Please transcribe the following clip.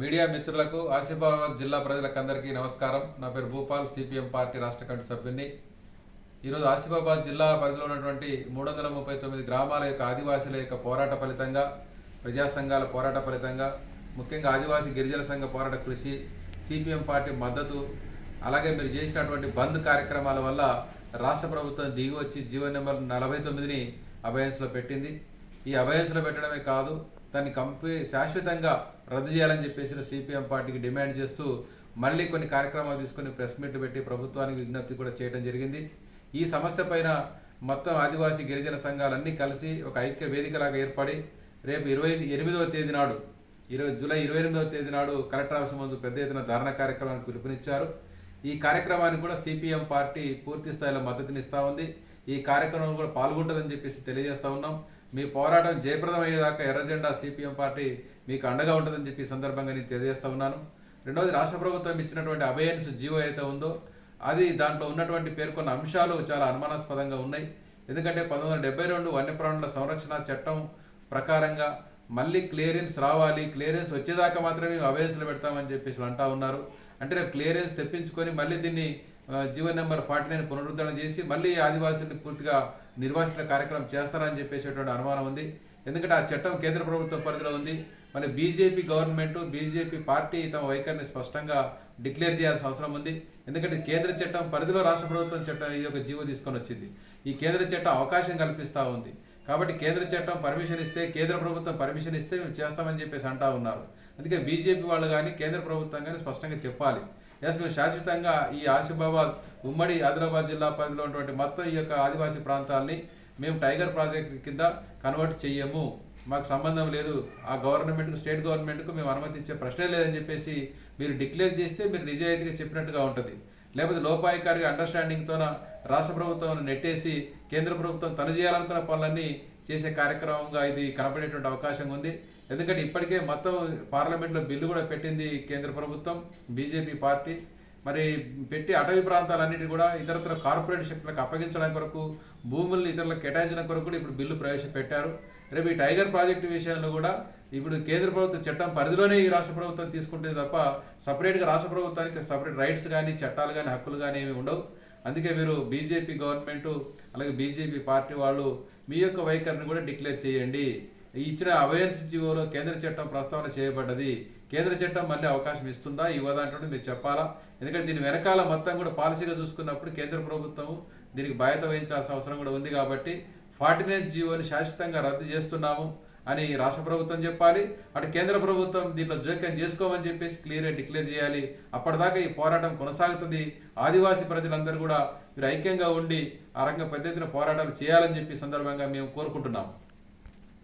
Media మిత్రులకు ఆసిఫాబాద్ జిల్లా ప్రజలకు అందరికీ నమస్కారం. నా పేరు భూపాల్ సిపిఎం పార్టీ రాష్ట్ర కమిటీ సభ్యుని ఈరోజు ఆసిఫాబాద్ జిల్లా పరిధిలో ఉన్నటువంటి మూడు వందల ముప్పై తొమ్మిది గ్రామాల యొక్క ఆదివాసీల యొక్క పోరాట ఫలితంగా ప్రజా సంఘాల పోరాట ఫలితంగా ముఖ్యంగా ఆదివాసీ గిరిజన సంఘ పోరాట కృషి సిపిఎం పార్టీ మద్దతు అలాగే మీరు చేసినటువంటి బంద్ కార్యక్రమాల వల్ల రాష్ట్ర ప్రభుత్వం దిగి వచ్చి జీవో నెంబర్ నలభై తొమ్మిదిని అభయన్స్లో పెట్టింది. ఈ అభయన్స్లో పెట్టడమే కాదు దాన్ని కంపి శాశ్వతంగా రద్దు చేయాలని చెప్పేసి సిపిఎం పార్టీకి డిమాండ్ చేస్తూ మళ్ళీ కొన్ని కార్యక్రమాలు తీసుకొని ప్రెస్ మీట్లు పెట్టి ప్రభుత్వానికి విజ్ఞప్తి కూడా చేయడం జరిగింది. ఈ సమస్య పైన మొత్తం ఆదివాసీ గిరిజన సంఘాలన్నీ కలిసి ఒక ఐక్య వేదికలాగా ఏర్పడి రేపు ఇరవై ఎనిమిదవ తేదీ నాడు ఇరవై జూలై ఇరవై ఎనిమిదవ తేదీ నాడు కలెక్టర్ ఆఫీస్ ముందు పెద్ద ఎత్తున ధారణ కార్యక్రమానికి పిలుపునిచ్చారు. ఈ కార్యక్రమానికి కూడా సిపిఎం పార్టీ పూర్తి స్థాయిలో మద్దతునిస్తూ ఉంది. ఈ కార్యక్రమం కూడా పాల్గొంటుందని చెప్పేసి తెలియజేస్తూ ఉన్నాం. మీ పోరాటం జయప్రదం అయ్యేదాకా ఎర్రజెండా సిపిఎం పార్టీ మీకు అండగా ఉంటుందని చెప్పి ఈ సందర్భంగా నేను తెలియజేస్తూ ఉన్నాను. రెండవది రాష్ట్ర ప్రభుత్వం ఇచ్చినటువంటి అభయన్స్ జీవో అయితే ఉందో అది దాంట్లో ఉన్నటువంటి పేర్కొన్న అంశాలు చాలా అనుమానాస్పదంగా ఉన్నాయి. ఎందుకంటే పంతొమ్మిది వందల డెబ్బై రెండు వన్యప్రాణుల సంరక్షణ చట్టం ప్రకారంగా మళ్ళీ క్లియరెన్స్ రావాలి. క్లియరెన్స్ వచ్చేదాకా మాత్రమే అవేన్స్లో పెడతామని చెప్పేసి అంటా ఉన్నారు. అంటే రేపు క్లియరెన్స్ తెప్పించుకొని మళ్ళీ దీన్ని ఆ, జీవో నెంబర్ ఫార్టీ నైన్ పునరుద్ధరణ చేసి మళ్ళీ ఆదివాసుల్ని పూర్తిగా నిర్వాసిత కార్యక్రమం చేస్తారని చెప్పేసేటువంటి అనుమానం ఉంది. ఎందుకంటే ఆ చట్టం కేంద్ర ప్రభుత్వం పరిధిలో ఉంది. మళ్ళీ బీజేపీ గవర్నమెంట్ బీజేపీ పార్టీ తమ వైఖరిని స్పష్టంగా డిక్లేర్ చేయాల్సిన అవసరం ఉంది. ఎందుకంటే కేంద్ర చట్టం పరిధిలో రాష్ట్ర ప్రభుత్వం చట్టం ఇది ఒక జీవో తీసుకొని వచ్చింది. ఈ కేంద్ర చట్టం అవకాశం కల్పిస్తూ ఉంది. కాబట్టి కేంద్ర చట్టం పర్మిషన్ ఇస్తే కేంద్ర ప్రభుత్వం పర్మిషన్ ఇస్తే మేము చేస్తామని చెప్పేసి అంటా ఉన్నారు. అందుకే బీజేపీ వాళ్ళు కానీ కేంద్ర ప్రభుత్వం కానీ స్పష్టంగా చెప్పాలి. ఎస్ మేము శాశ్వతంగా ఈ ఆసిఫాబాద్ ఉమ్మడి ఆదిలాబాద్ జిల్లా పరిధిలో ఉన్నటువంటి మొత్తం ఈ యొక్క ఆదివాసీ ప్రాంతాల్ని మేము టైగర్ ప్రాజెక్ట్ కింద కన్వర్ట్ చెయ్యము. మాకు సంబంధం లేదు. ఆ గవర్నమెంట్కు స్టేట్ గవర్నమెంట్కు మేము అనుమతించే ప్రశ్నే లేదని చెప్పేసి మీరు డిక్లేర్ చేస్తే మీరు నిజాయితీగా చెప్పినట్టుగా ఉంటుంది. లేకపోతే లోపాయికారిగా అండర్స్టాండింగ్తోన రాష్ట్ర ప్రభుత్వం నెట్టేసి కేంద్ర ప్రభుత్వం తను చేయాలనుకున్న పనులన్నీ చేసే కార్యక్రమంగా ఇది కనపడేటువంటి అవకాశం ఉంది. ఎందుకంటే ఇప్పటికే మొత్తం పార్లమెంట్లో బిల్లు కూడా పెట్టింది కేంద్ర ప్రభుత్వం బీజేపీ పార్టీ. మరి పెట్టి అటవీ ప్రాంతాలన్నిటి కూడా ఇతరత్ర కార్పొరేట్ శక్తులకు అప్పగించడం కొరకు భూముల్ని ఇతరులకు కేటాయించడం కొరకు కూడా ఇప్పుడు బిల్లు ప్రవేశపెట్టారు. రేపు ఈ టైగర్ ప్రాజెక్టు విషయంలో కూడా ఇప్పుడు కేంద్ర ప్రభుత్వ చట్టం పరిధిలోనే ఈ రాష్ట్ర ప్రభుత్వం తీసుకుంటుంది తప్ప సపరేట్గా రాష్ట్ర ప్రభుత్వానికి సపరేట్ రైట్స్ కానీ చట్టాలు కానీ హక్కులు కానీ ఏమి ఉండవు. అందుకే మీరు బీజేపీ గవర్నమెంట్ అలాగే బీజేపీ పార్టీ వాళ్ళు మీ యొక్క వైఖరిని కూడా డిక్లేర్ చేయండి. ఇచ్చిన అవేర్నెస్ జీవోలో కేంద్ర చట్టం ప్రస్తావన చేయబడ్డది. కేంద్ర చట్టం మళ్ళీ అవకాశం ఇస్తుందా? ఇవ్వదంటే మీరు చెప్పాలా? ఎందుకంటే దీని వెనకాల మొత్తం కూడా పాలసీగా చూసుకున్నప్పుడు కేంద్ర ప్రభుత్వం దీనికి బాధ్యత వహించాల్సిన అవసరం కూడా ఉంది కాబట్టి ఫార్టీ నైన్ జీవోని శాశ్వతంగా రద్దు చేస్తున్నాము. అని రాష్ట్ర ప్రభుత్వం చెప్పాలి. అటు కేంద్ర ప్రభుత్వం దీంట్లో జోక్యం చేసుకోమని చెప్పేసి క్లియర్గా డిక్లేర్ చేయాలి. అప్పటిదాకా ఈ పోరాటం కొనసాగుతుంది. ఆదివాసీ ప్రజలందరూ కూడా మీరు ఐక్యంగా ఉండి ఆ రకంగా పెద్ద ఎత్తున పోరాటాలు చేయాలని చెప్పి సందర్భంగా మేము కోరుకుంటున్నాము